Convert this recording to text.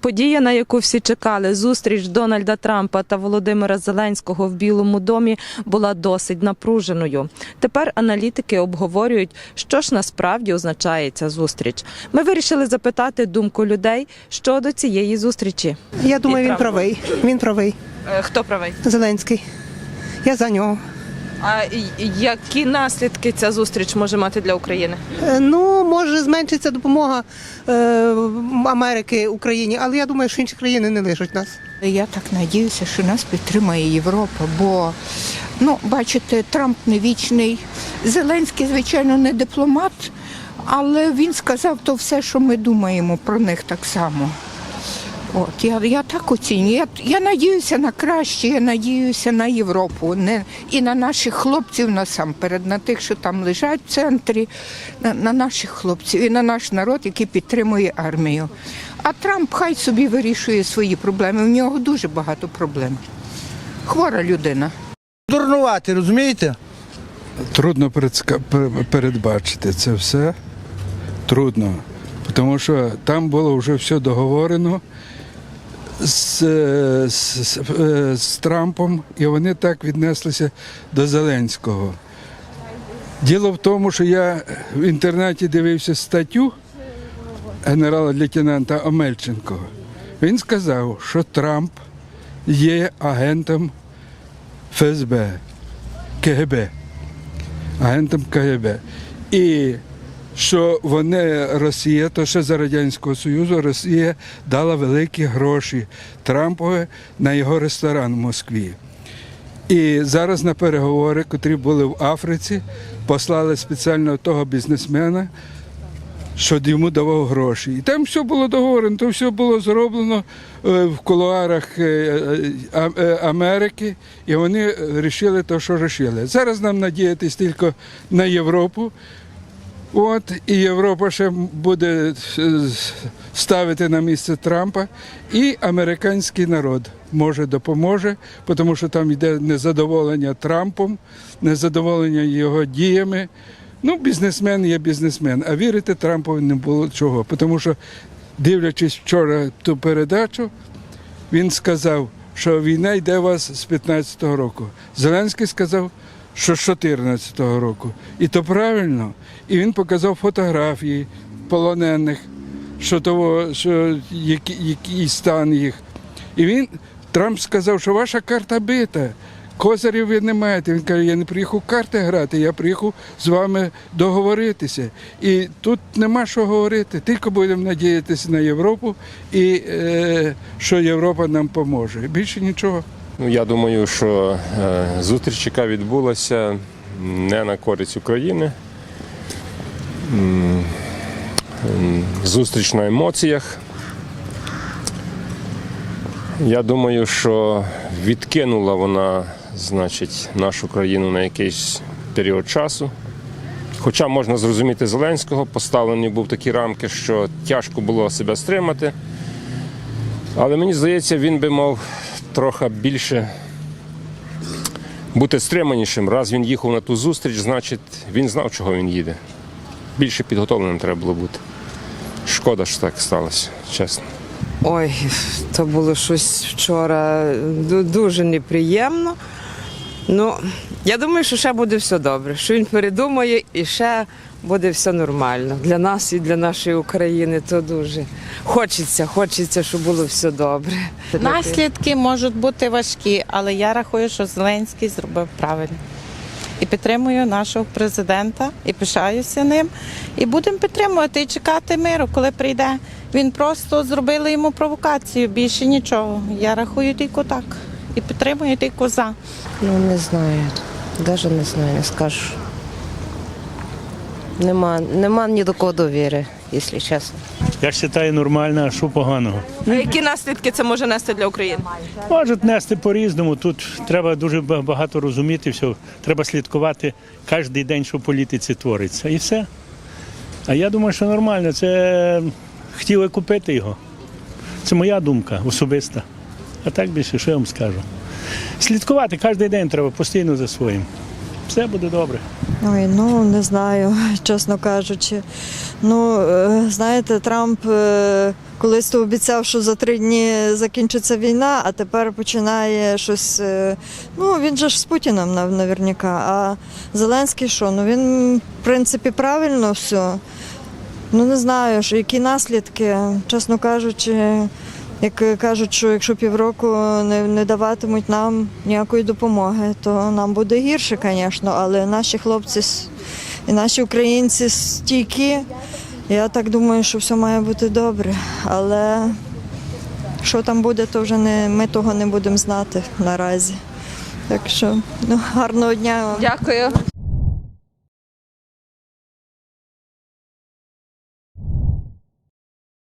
Подія, на яку всі чекали, зустріч Дональда Трампа та Володимира Зеленського в Білому домі, була досить напруженою. Тепер аналітики обговорюють, що ж насправді означає ця зустріч. Ми вирішили запитати думку людей щодо цієї зустрічі. Я думаю, він правий. Він правий. Хто правий? Зеленський. Я за нього. А які наслідки ця зустріч може мати для України? Е, Ну, може зменшиться допомога е, Америки Україні, але я думаю, що інші країни не лишать нас. Я так надіюся, що нас підтримає Європа, бо ну, бачите, Трамп не вічний. Зеленський, звичайно, не дипломат, але він сказав то все, що ми думаємо про них так само. От я, я так оцінюю. Я, я надіюся на краще, я надіюся на Європу, не і на наших хлопців насамперед, на тих, що там лежать в центрі, на, на наших хлопців і на наш народ, який підтримує армію. А Трамп хай собі вирішує свої проблеми. У нього дуже багато проблем. Хвора людина. Дурнувати, розумієте? Трудно передбачити це все. Трудно. Тому що там було вже все договорено з, е, з, е, з Трампом, і вони так віднеслися до Зеленського. Діло в тому, що я в інтернеті дивився статтю генерала-лейтенанта Омельченко. Він сказав, що Трамп є агентом ФСБ, КГБ агентом КГБ. І що вони, Росія, то ще за Радянського Союзу, Росія дала великі гроші Трампові на його ресторан в Москві. І зараз на переговори, котрі були в Африці, послали спеціально того бізнесмена, що йому давав гроші. І там все було договорено, то все було зроблено е, в кулуарах е, е, Америки, і вони вирішили те, що вирішили. Зараз нам надіятись тільки на Європу. От, і Європа ще буде е, ставити на місце Трампа, і американський народ може допоможе, тому що там йде незадоволення Трампом, незадоволення його діями. Ну, бізнесмен є бізнесмен, а вірити Трампові не було чого. Тому що, дивлячись вчора ту передачу, він сказав, що війна йде у вас з 15-го року. Зеленський сказав, що з 14-го року. І то правильно. І він показав фотографії полонених, що того, що який, який стан їх. І він Трамп сказав, що ваша карта бита. Козирів ви не маєте. Він каже, я не приїхав карти грати, я приїхав з вами договоритися. І тут нема що говорити. Тільки будемо надіятися на Європу і е, що Європа нам поможе. Більше нічого. Ну, я думаю, що е, зустріч, яка відбулася, не на користь України. Зустріч на емоціях. Я думаю, що відкинула вона, значить, нашу країну на якийсь період часу. Хоча можна зрозуміти Зеленського, поставлені був такі рамки, що тяжко було себе стримати. Але мені здається, він би мав трохи більше бути стриманішим. Раз він їхав на ту зустріч, значить він знав, чого він їде. Більше підготовленим треба було бути. Шкода, що так сталося, чесно. Ой, то було щось вчора дуже неприємно. Ну, я думаю, що ще буде все добре, що він передумає і ще буде все нормально. Для нас і для нашої України то дуже хочеться, хочеться, щоб було все добре. Наслідки можуть бути важкі, але я рахую, що Зеленський зробив правильно. І підтримую нашого президента, і пишаюся ним. І будемо підтримувати і чекати миру, коли прийде. Він просто зробили йому провокацію, більше нічого. Я рахую тільки так. І підтримую тільки за. Ну, не знаю. Навіть не знаю, не скажу. Нема, нема ні до кого довіри, якщо чесно. Я вважаю нормально, а що поганого. А які наслідки це може нести для України? Можуть нести по-різному. Тут треба дуже багато розуміти все. Треба слідкувати кожен день, що в політиці твориться. І все. А я думаю, що нормально. Це хотіли купити його. Це моя думка особиста. А так більше, що я вам скажу? Слідкувати кожен день треба постійно за своїм. Все буде добре. Ой, ну не знаю, чесно кажучи. Ну, е, знаєте, Трамп е, колись то обіцяв, що за три дні закінчиться війна, а тепер починає щось. е, Ну, він же ж з Путіним нав- наверняка. А Зеленський що? Ну він, в принципі, правильно все. Ну не знаю, що які наслідки, чесно кажучи, як кажуть, що якщо півроку не, не даватимуть нам ніякої допомоги, то нам буде гірше, звісно, але наші хлопці і наші українці стійкі. Я так думаю, що все має бути добре. Але що там буде, то вже не, ми того не будемо знати наразі. Так що ну, гарного дня вам. Дякую.